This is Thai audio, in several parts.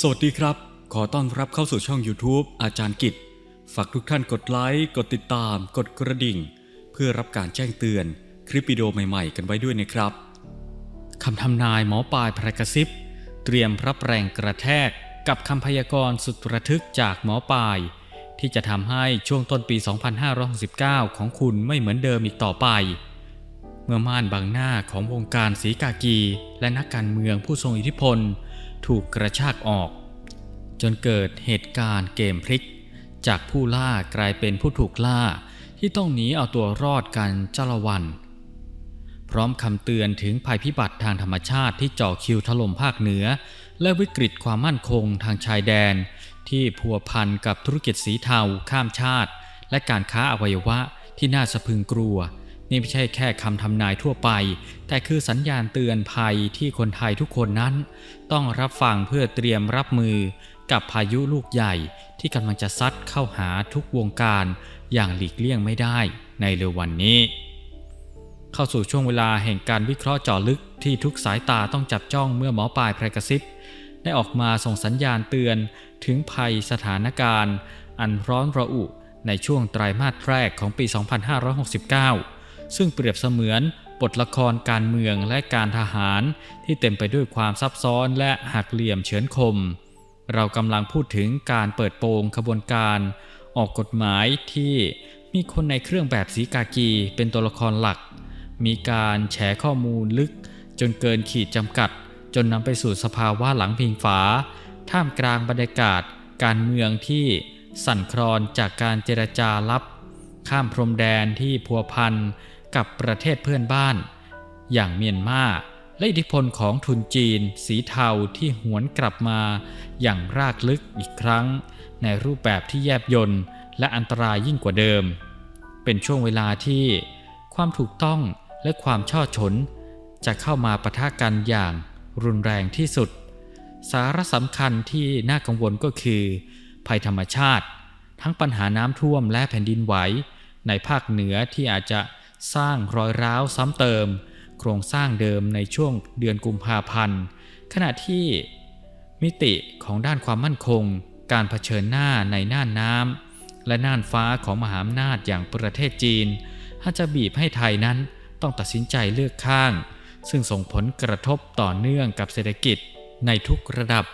สวัสดีครับ ขอต้อนรับเข้าสู่ช่อง YouTube อาจารย์กิจ ฝากทุกท่านกดไลค์ กดติดตาม กดกระดิ่ง เพื่อรับการแจ้งเตือนคลิปวิดีโอใหม่ๆ กันไว้ด้วยนะครับ คำทำนายหมอปลายพระกระซิบ เตรียมรับแรงกระแทกกับคำพยากรณ์สุดระทึกจากหมอปลาย ที่จะทำให้ช่วงต้นปี 2569 ของคุณไม่เหมือนเดิมอีกต่อไป เมื่อม่านบังหน้าของวงการสีกากี และนักการเมืองผู้ทรงอิทธิพล ถูกกระชากออก จนเกิดเหตุการณ์เกมพลิก จากผู้ล่ากลายเป็นผู้ถูกล่าที่ต้องหนีเอาตัวรอดกันจ้าละวัน พร้อมคำเตือนถึงภัยพิบัติทางธรรมชาติที่จ่อคิวถล่มภาคเหนือ และวิกฤตความมั่นคงทางชายแดน ที่พัวพันกับธุรกิจสีเทาข้ามชาติ และการค้าอวัยวะที่น่าสะพึงกลัว นี่ไม่ใช่แค่คำทำนายทั่วไป แต่คือสัญญาณเตือนภัยที่คนไทยทุกคนนั้น ต้องรับฟังเพื่อเตรียมรับมือกับพายุลูกใหญ่ที่กำลังจะซัดเข้าหาทุกวงการอย่างหลีกเลี่ยงไม่ได้ในเร็ววันนี้ เข้าสู่ช่วงเวลาแห่งการวิเคราะห์เจาะลึกที่ทุกสายตาต้องจับจ้องเมื่อหมอปลายไพรกระซิบได้ออกมาส่งสัญญาณเตือนถึงภัยสถานการณ์ อันร้อนระอุในช่วงไตรมาสแรกของปี 2569 ซึ่งเปรียบเสมือนบทละครการเมืองและการทหารที่เต็มไปด้วยความซับซ้อนและหักเหลี่ยมเฉือนคม เรากำลังพูดถึงการเปิดโปงขบวนการ ออกกฎหมายที่มีคนในเครื่องแบบสีกากีเป็นตัวละครหลัก มีการแฉข้อมูลลึก จนเกินขีดจำกัด จนนำไปสู่สภาวะหลังพิงฝา ท่ามกลางบรรยากาศ การเมืองที่สั่นคลอนจากการเจรจาลับ ข้ามพรมแดนที่พัวพัน กับประเทศเพื่อนบ้าน อย่างเมียนมาและอิทธิพลของทุนจีน สีเทาที่หวนกลับมาอย่างรากลึกอีกครั้ง ในรูปแบบที่แยบยนต์และอันตรายยิ่งกว่าเดิม เป็นช่วงเวลาที่ความถูกต้องและความช่อฉน จะเข้ามาปะทะกันอย่างรุนแรงที่สุด สาระสำคัญที่น่ากังวลก็คือ ภัยธรรมชาติ ทั้งปัญหาน้ำท่วมและแผ่นดินไหวในภาคเหนือที่อาจจะ สร้างรอยร้าวซ้ำเติม โครงสร้างเดิมในช่วงเดือนกุมภาพันธ์ ขณะที่มิติของด้านความมั่นคง การเผชิญหน้าในน่านน้ำและน่านฟ้าของมหาอำนาจอย่างประเทศจีนอาจจะบีบให้ไทยนั้นต้องตัดสินใจเลือกข้าง ซึ่งส่งผลกระทบต่อเนื่องกับเศรษฐกิจในทุกระดับ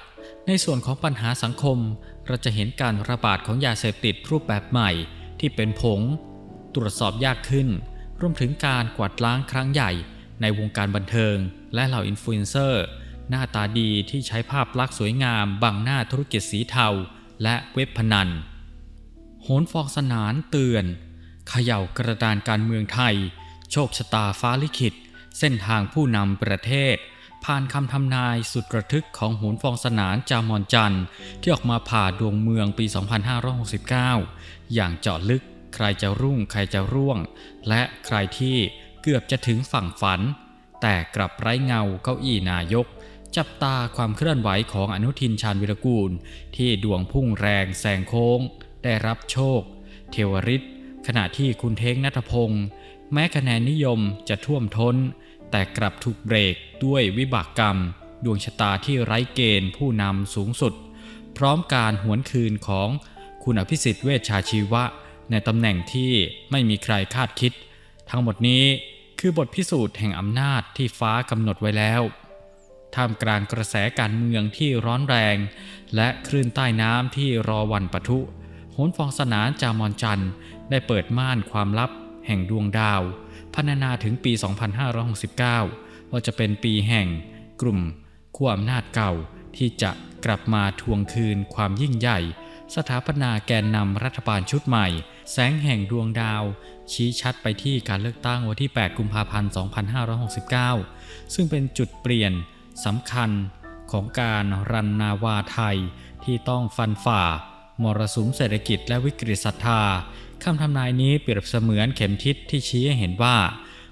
ในส่วนของปัญหาสังคม เราจะเห็นการระบาดของยาเสพติดรูปแบบใหม่ที่เป็นผง ตรวจสอบยากขึ้น รวมถึงการกวาดล้างครั้งใหญ่ในวงการบันเทิง และเหล่าอินฟลูเอนเซอร์ หน้าตาดีที่ใช้ภาพลักษณ์สวยงาม บังหน้าธุรกิจสีเทา และเว็บพนัน โหนฟองสนานเตือนเขย่ากระดานการเมืองไทย โชคชะตาฟ้าลิขิต เส้นทางผู้นำประเทศ ผ่านคำทำนายสุดระทึกของโหนฟองสนานจามอนจันที่ออกมาผ่าดวงเมืองปี 2569 อย่างเจาะลึก ใครจะรุ่งใครจะร่วง และใครที่เกือบจะถึงฝั่งฝัน แต่กลับไร้เงาเก้าอี้นายก จับตาความเคลื่อนไหวของอนุทินชาญวิรกูล ที่ดวงพุ่งแรงแซงโค้ง ได้รับโชค เทวริศขณะที่คุณเท้งนัทพงศ์แม้คะแนนนิยมจะท่วมท้น แต่กลับถูกเบรกด้วยวิบากกรรม ดวงชะตาที่ไร้เกณฑ์ผู้นำสูงสุด พร้อมการหวนคืนของคุณอภิสิทธิ์เวชชาชีวะ ในตำแหน่งที่ไม่มีใครคาดคิด ทั้งหมดนี้คือบทพิสูจน์แห่งอำนาจที่ฟ้ากำหนดไว้แล้ว ท่ามกลางกระแสการเมืองที่ร้อนแรง และคลื่นใต้น้ำที่รอวันปะทุโหนฟองสนานจามอนจันได้เปิดม่านความลับแห่งดวงดาวพรรณนาถึงปี 2569 ว่าจะเป็นปีแห่งกลุ่มขั้วอำนาจเก่าที่จะกลับมาทวงคืนความยิ่งใหญ่ สถาปนาแกนนำรัฐบาลชุดใหม่ แสงแห่งดวงดาว ชี้ชัดไปที่การเลือกตั้งวันที่ 8 กุมภาพันธ์ 2569 ซึ่งเป็นจุดเปลี่ยนสำคัญของการรันนาวาไทยที่ต้องฟันฝ่ามรสุมเศรษฐกิจและวิกฤตศรัทธาคำทำนายนี้เปรียบเสมือนเข็มทิศที่ชี้ให้เห็นว่า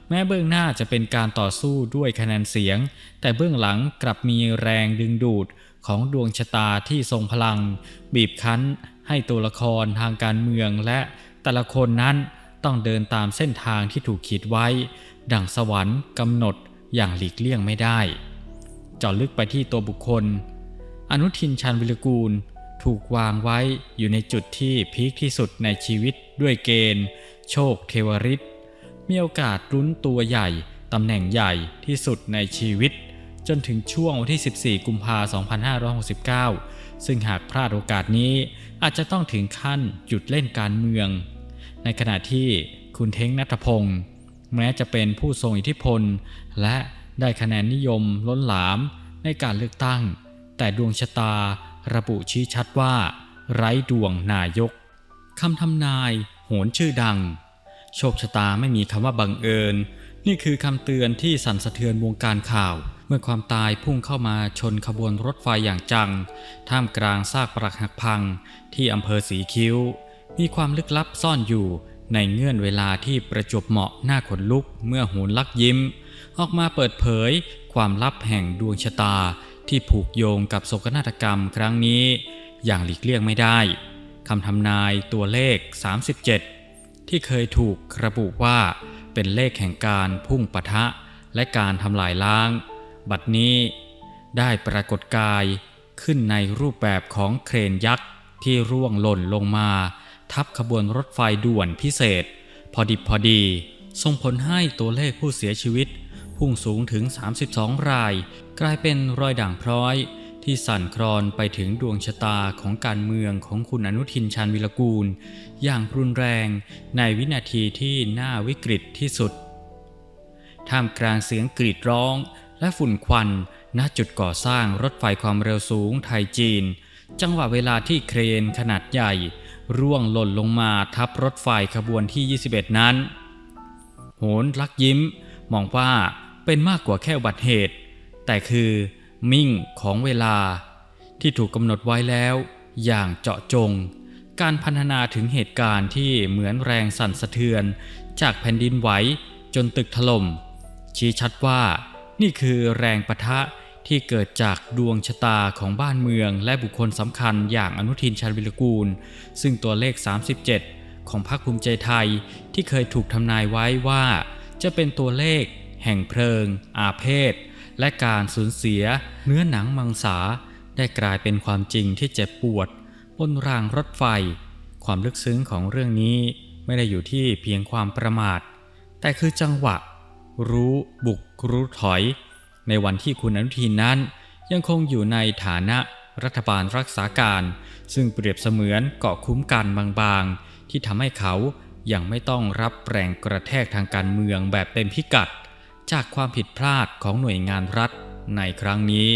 แม้เบื้องหน้าจะเป็นการต่อสู้ด้วยคะแนนเสียง แต่เบื้องหลังกลับมีแรงดึงดูด ของดวงชะตาที่ทรงพลัง บีบคั้น ให้ตัวละครทางการเมืองและแต่ละคนนั้นต้องเดินตามเส้นทางที่ถูกขีดไว้ ดังสวรรค์กำหนดอย่างหลีกเลี่ยงไม่ได้จาะลึกไปที่ตัวบุคคล อนุทินชาญวิรกูลถูกวางไว้อยู่ในจุดที่พีคที่สุดในชีวิตด้วยเกณฑ์ โชคเทวริตมีโอกาสลุ้นตัวใหญ่ ตำแหน่งใหญ่ที่สุดในชีวิต จนถึงช่วงวันที่ 14 กุมภาพันธ์2569 ซึ่งหากพลาดโอกาสนี้อาจจะต้องถึงขั้นหยุดเล่นการเมือง ในขณะที่คุณเท้งนัทพงศ์แม้จะเป็นผู้ทรงอิทธิพล และได้คะแนนนิยมล้นหลามในการเลือกตั้ง แต่ดวงชะตาระบุชี้ชัดว่า ไร้ดวงนายกคำทำนายโหนชื่อดัง โชคชะตาไม่มีคำว่าบังเอิญ นี่คือคำเตือนที่สั่นสะเทือนวงการข่าว เมื่อความตายพุ่งเข้ามาชนขบวนรถไฟอย่างจัง ท่ามกลางซากปรักหักพังที่อำเภอสีคิ้ว มีความลึกลับซ่อนอยู่ในเงื่อนเวลาที่ประจบเหมาะหน้าขนลุกเมื่อโหนลักยิ้ม ออกมาเปิดเผยความลับแห่งดวงชะตาที่ผูกโยงกับโศกนาฏกรรมครั้งนี้ อย่างหลีกเลี่ยงไม่ได้คำทำนายตัวเลข 37 ที่เคยถูกระบุว่าเป็นเลขแห่งการพุ่งปะทะและการทำลายล้าง บัดนี้ได้ปรากฏกายขึ้นในรูปแบบของเครนยักษ์ที่ร่วงหล่นลงมา ทับขบวนรถไฟด่วนพิเศษ พอดิบพอดี ส่งผลให้ตัวเลขผู้เสียชีวิต พุ่งสูงถึง 32 ราย กลายเป็นรอยด่างพร้อยที่สั่นคลอนไปถึงดวงชะตาของการเมืองของคุณอนุทินชาญวิรกูล อย่างรุนแรงในวินาทีที่น่าวิกฤตที่สุด ท่ามกลางเสียงกรีดร้อง และฝุ่นควัน ณจุดก่อสร้างรถไฟความเร็วสูงไทยจีน จังหวะเวลาที่เครนขนาดใหญ่ ร่วงหล่นลงมาทับรถไฟขบวนที่ 21 นั้น โหนลักยิ้ม มองว่าเป็นมากกว่าแค่อุบัติเหตุ แต่คือมิ่งของเวลา ที่ถูกกำหนดไว้แล้ว อย่างเจาะจง การพันนาถึงเหตุการณ์ที่เหมือนแรงสั่นสะเทือน จากแผ่นดินไหวจนตึกถล่มชี้ชัดว่า นี่คือแรงประทะที่เกิดจากดวงชะตาของบ้านเมือง และบุคคลสำคัญอย่างอนุทินชาญวิรกูล ซึ่งตัวเลข 37 ของพรรคภูมิใจไทยที่เคยถูกทำนายไว้ว่า จะเป็นตัวเลข แห่งเพลิง อาเพศ และการสูญเสีย เนื้อหนังมังสา ได้กลายเป็นความจริงที่เจ็บปวด บนรางรถไฟ ความลึกซึ้งของเรื่องนี้ไม่ได้อยู่ที่เพียงความประมาท แต่คือจังหวะ รู้บุกรู้ถอย ในวันที่คุณอนุทินนั้น ยังคงอยู่ในฐานะรัฐบาลรักษาการ ซึ่งเปรียบเสมือนเกาะคุ้มกันบางๆ ที่ทำให้เขายังไม่ต้องรับแรงกระแทกทางการเมืองแบบเต็มพิกัด จากความผิดพลาดของหน่วยงานรัฐในครั้งนี้